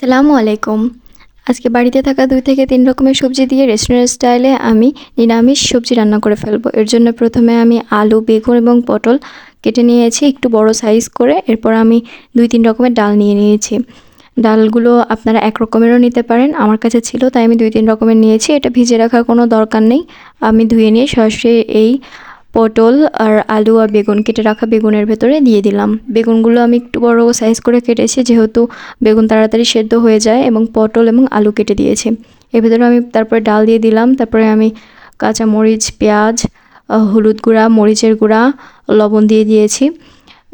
সালামু আলাইকুম। আজকে বাড়িতে থাকা দুই থেকে তিন রকমের সবজি দিয়ে রেস্টুরেন্ট স্টাইলে আমি নিরামিষ সবজি রান্না করে ফেলব। এর জন্য প্রথমে আমি আলু, বেগুন এবং পটল কেটে নিয়েছি, একটু বড় সাইজ করে। এরপর আমি দুই তিন রকমের ডাল নিয়ে নিয়েছি। ডালগুলো আপনারা এক রকমেরও নিতে পারেন। আমার কাছে ছিল, তাই আমি দুই তিন রকমের নিয়েছি। এটা ভিজে রাখার কোনো দরকার নেই। আমি ধুয়ে নিয়ে সরাসরি এই পটল আর আলু আর বেগুন কেটে রাখা বেগুনের ভেতরে দিয়ে দিলাম। বেগুনগুলো আমি একটু বড় সাইজ করে কেটেছি, যেহেতু বেগুন তাড়াতাড়ি সেদ্ধ হয়ে যায় এবং পটল এবং আলু কেটে দিয়েছি। এর ভেতরে আমি তারপরে ডাল দিয়ে দিলাম, তারপরে আমি কাঁচা মরিচ, পেঁয়াজ হলুদ গুঁড়া, মরিচের গুঁড়া, লবণ দিয়ে দিয়েছি।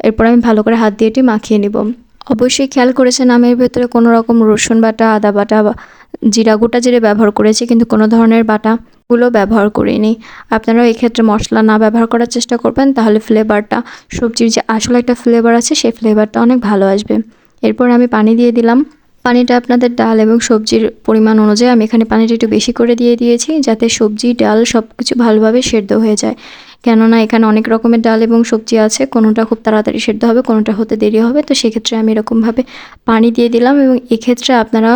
এরপর আমি ভালো করে হাত দিয়ে এটি মাখিয়ে নেব। অবশ্যই খেয়াল করেছেন আমি এর ভেতরে কোনো রকম রসুন বাটা, আদা বাটা জিরা গোটা জিরে ব্যবহার করেছি, কিন্তু কোনো ধরনের বাটাগুলো ব্যবহার করিনি আপনারাও এক্ষেত্রে মশলা না ব্যবহার করার চেষ্টা করবেন, তাহলে ফ্লেভারটা সবজির যে আসলে একটা ফ্লেভার আছে, সেই ফ্লেভারটা অনেক ভালো আসবে। এরপর আমি পানি দিয়ে দিলাম। পানিটা আপনাদের ডাল এবং সবজির পরিমাণ অনুযায়ী আমি এখানে পানিটা একটু বেশি করে দিয়ে দিয়েছি, যাতে সবজি, ডাল সব কিছু ভালোভাবে সেদ্ধ হয়ে যায়। কেননা এখানে অনেক রকমের ডাল এবং সবজি আছে, কোনোটা খুব তাড়াতাড়ি সেদ্ধ হবে, কোনোটা হতে দেরি হবে, তো সেক্ষেত্রে আমি এরকমভাবে পানি দিয়ে দিলাম এবং এক্ষেত্রে আপনারা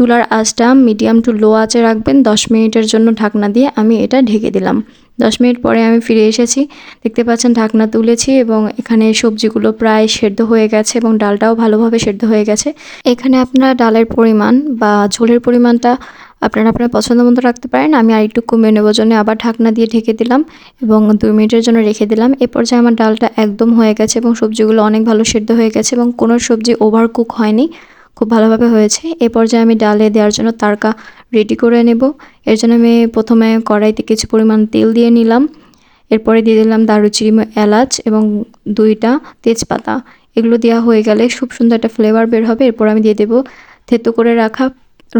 চুলার আঁচটা মিডিয়াম টু লো আঁচে রাখবেন। দশ মিনিটের জন্য ঢাকনা দিয়ে আমি এটা ঢেকে দিলাম। দশ মিনিট পরে আমি ফিরে এসেছি। দেখতে পাচ্ছেন ঢাকনা তুলেছি এবং এখানে সবজিগুলো প্রায় সেদ্ধ হয়ে গেছে এবং ডালটাও ভালোভাবে সেদ্ধ হয়ে গেছে। এখানে আপনারা ডালের পরিমাণ বা ঝোলের পরিমাণটা আপনারা আপনার পছন্দ মতো রাখতে পারেন। আমি আর একটু কমিয়ে নেবার জন্য আবার ঢাকনা দিয়ে ঢেকে দিলাম এবং দুই মিনিটের জন্য রেখে দিলাম। এ পর্যায়ে আমার ডালটা একদম হয়ে গেছে এবং সবজিগুলো অনেক ভালো সেদ্ধ হয়ে গেছে এবং কোনো সবজি ওভার কুক হয়নি। খুব ভালোভাবে হয়েছে। এ পর্যায়ে আমি ডালে দেওয়ার জন্য তারকা রেডি করে নেব। এর জন্য আমি প্রথমে কড়াইতে কিছু পরিমাণ তেল দিয়ে নিলাম। এরপরে দিয়ে দিলাম দারুচিনি এলাচ এবং দুইটা তেজপাতা। এগুলো দেওয়া হয়ে গেলে খুব সুন্দর একটা ফ্লেভার বের হবে। এরপর আমি দিয়ে দেবো থেতো করে রাখা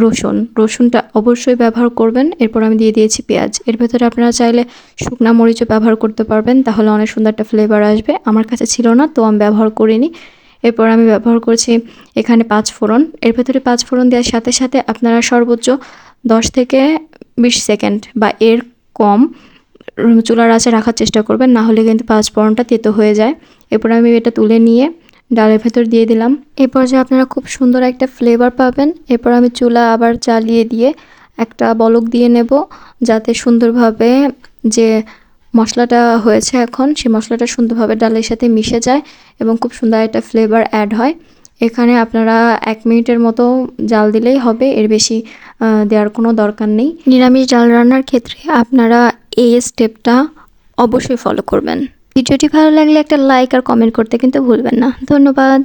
রসুন। রসুনটা অবশ্যই ব্যবহার করবেন। এরপর আমি দিয়ে দিয়েছি পেঁয়াজ। এর ভেতরে আপনারা চাইলে শুকনা মরিচও ব্যবহার করতে পারবেন। তাহলে অনেক সুন্দর একটা ফ্লেভার আসবে। আমার কাছে ছিল না, তো আমি ব্যবহার করিনি। এরপর আমি ব্যবহার করছি এখানে পাঁচ ফোড়ন। এর ভেতরে পাঁচ ফোড়ন দেওয়ার সাথে সাথে আপনারা সর্বোচ্চ দশ থেকে বিশ সেকেন্ড বা এর কম চুলার আঁচে রাখার চেষ্টা করবেন, না হলে কিন্তু পাঁচ ফোড়নটা তেতো হয়ে যায়। এরপর আমি এটা তুলে নিয়ে ডালের ভেতর দিয়ে দিলাম। এই পর্যায়ে আপনারা খুব সুন্দর একটা ফ্লেভার পাবেন। এরপর আমি চুলা আবার চালিয়ে দিয়ে একটা বলক দিয়ে নেব, যাতে সুন্দরভাবে যে মশলাটা হয়েছে এখন। সেই মশলাটা সুন্দরভাবে ডালের সাথে মিশে যায় এবং খুব সুন্দর একটা ফ্লেভার অ্যাড হয়। এখানে আপনারা এক মিনিটের মতো জাল দিলেই হবে, এর বেশি দেওয়ার কোনো দরকার নেই। নিরামিষ ডাল রান্নার ক্ষেত্রে আপনারা এই স্টেপটা অবশ্যই ফলো করবেন। ভিডিওটি ভালো লাগলে একটা লাইক আর কমেন্ট করতে কিন্তু ভুলবেন না। ধন্যবাদ।